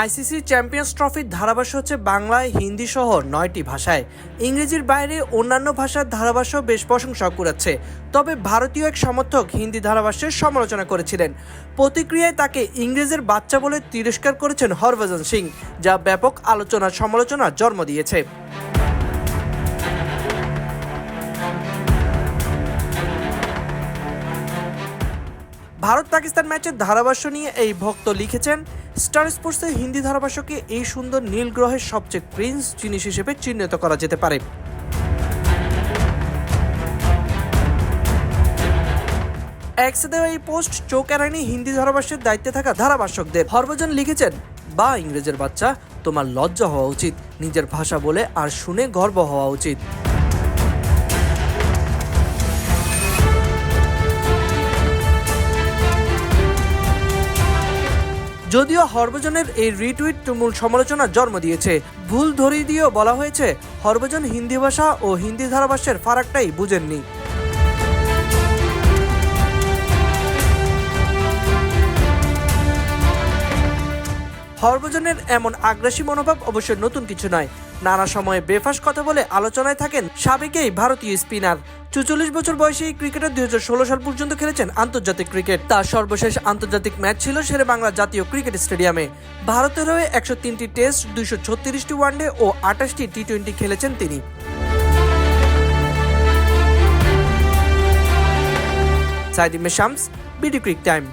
ICC champions ট্রফির ধারাভাষ্য হচ্ছে বাংলায় হিন্দি সহ নয়টি ভাষায়। ইংরেজির বাইরে অন্যান্য ভাষার ধারাভাষ্য বেশ প্রশংসা কুড়াচ্ছে। তবে ভারতীয় এক সমর্থক হিন্দি ধারাভাষ্যের সমালোচনা করেছিলেন। প্রতিক্রিয়ায় তাকে ইংরেজের বাচ্চা বলে তিরস্কার করেছেন হরভজন সিং, যা ব্যাপক আলোচনা সমালোচনার জন্ম দিয়েছে। ভারত পাকিস্তান ম্যাচের ধারাভাষ্য নিয়ে এই ভক্ত লিখেছেন স্টার স্পোর্টসের হিন্দি ধারাভাষ্যকে এই সুন্দর নীল গ্রহের সবচেয়ে প্রিন্স জিনিস হিসেবে চিহ্নিত করা যেতে পারে। এক্সে দেওয়া এই পোস্ট চোখ এড়ায়নি হিন্দি ধারাভাষ্যের দায়িত্বে থাকা ধারাভাষ্যকদের। হরভজন লিখেছেন, বা ইংরেজের বাচ্চা, তোমার লজ্জা হওয়া উচিত। নিজের ভাষা বলে আর শুনে গর্ব হওয়া উচিত। যদিও হরভজনের এই রিটুইট তুমুল সমালোচনার জন্ম দিয়েছে, ভুল ধরিয়ে দিয়েও বলা হয়েছে হরভজন হিন্দি ভাষা ও হিন্দি ধারাভাষ্যের ফারাকটাই বুঝেননি। হরভজনের এমন আগ্রাসী মনোভাব অবশ্য নতুন কিছু নয় নানা সময়ে বেফাস কথা বলে আলোচনায় থাকেন সাবেকেই ভারতীয় স্পিনার। চুচল্লিশ বছর বয়সে ক্রিকেটার দু হাজার ষোলো সাল পর্যন্ত খেলেছেন আন্তর্জাতিক ক্রিকেট। তার সর্বশেষ আন্তর্জাতিক ম্যাচ ছিল শেরে বাংলা জাতীয় ক্রিকেট স্টেডিয়ামে। ভারতের হয়ে একশো তিনটি টেস্ট, দুইশো ছত্রিশটি ওয়ানডে ও আঠাশটি টি টোয়েন্টি খেলেছেন তিনি। সাইদিমে শামস, বিডি ক্রিক টাইম।